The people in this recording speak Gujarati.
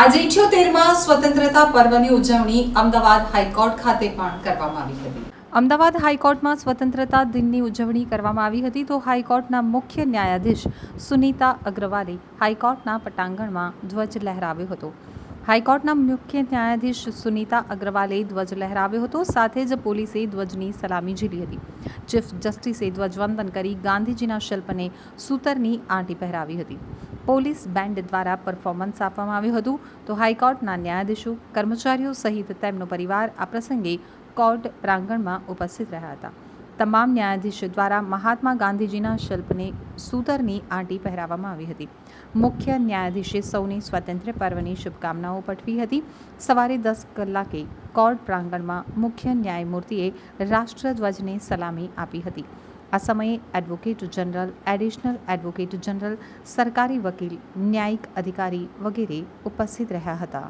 આજે ઇઠ્યોતેરમાં સ્વતંત્રતા પર્વની ઉજવણી અમદાવાદ હાઈકોર્ટ ખાતે પણ કરવામાં આવી હતી. અમદાવાદ હાઈકોર્ટમાં સ્વતંત્રતા દિનની ઉજવણી કરવામાં આવી હતી તો હાઈકોર્ટના મુખ્ય ન્યાયાધીશ સુનીતા અગ્રવાલે હાઈકોર્ટના પટાંગણમાં ધ્વજ લહેરાવ્યો હતો. હાઈકોર્ટના મુખ્ય ન્યાયાધીશ સુનીતા અગ્રવાલે ધ્વજ લહેરાવ્યો હતો. સાથે જ પોલીસે ધ્વજની સલામી ઝીલી હતી. ચીફ જસ્ટિસે ધ્વજવંદન કરી ગાંધીજીના શિલ્પને સૂતરની આંટી પહેરાવી હતી. પોલીસ બેન્ડ દ્વારા પરફોર્મન્સ આપવામાં આવ્યું હતું. તો હાઈકોર્ટના ન્યાયાધીશો, કર્મચારીઓ સહિત તેમનો પરિવાર આ પ્રસંગે કોર્ટ પ્રાંગણમાં ઉપસ્થિત રહ્યા હતા. તમામ ન્યાયાધીશો દ્વારા મહાત્મા ગાંધીજીના શિલ્પને, સૂતરની આંટી પહેરાવવામાં આવી હતી. મુખ્ય ન્યાયાધીશે સૌની સ્વાતંત્ર્ય પર્વની શુભકામનાઓ પઠવી હતી. સવારે દસ કલાકે કોર્ટ પ્રાંગણમાં મુખ્ય ન્યાયમૂર્તિએ રાષ્ટ્રધ્વજને સલામી આપી હતી. આ સમયે advocate general, additional advocate general, સરકારી વકીલ, ન્યાયિક અધિકારી વગેરે ઉપસ્થિત રહ્યા હતા.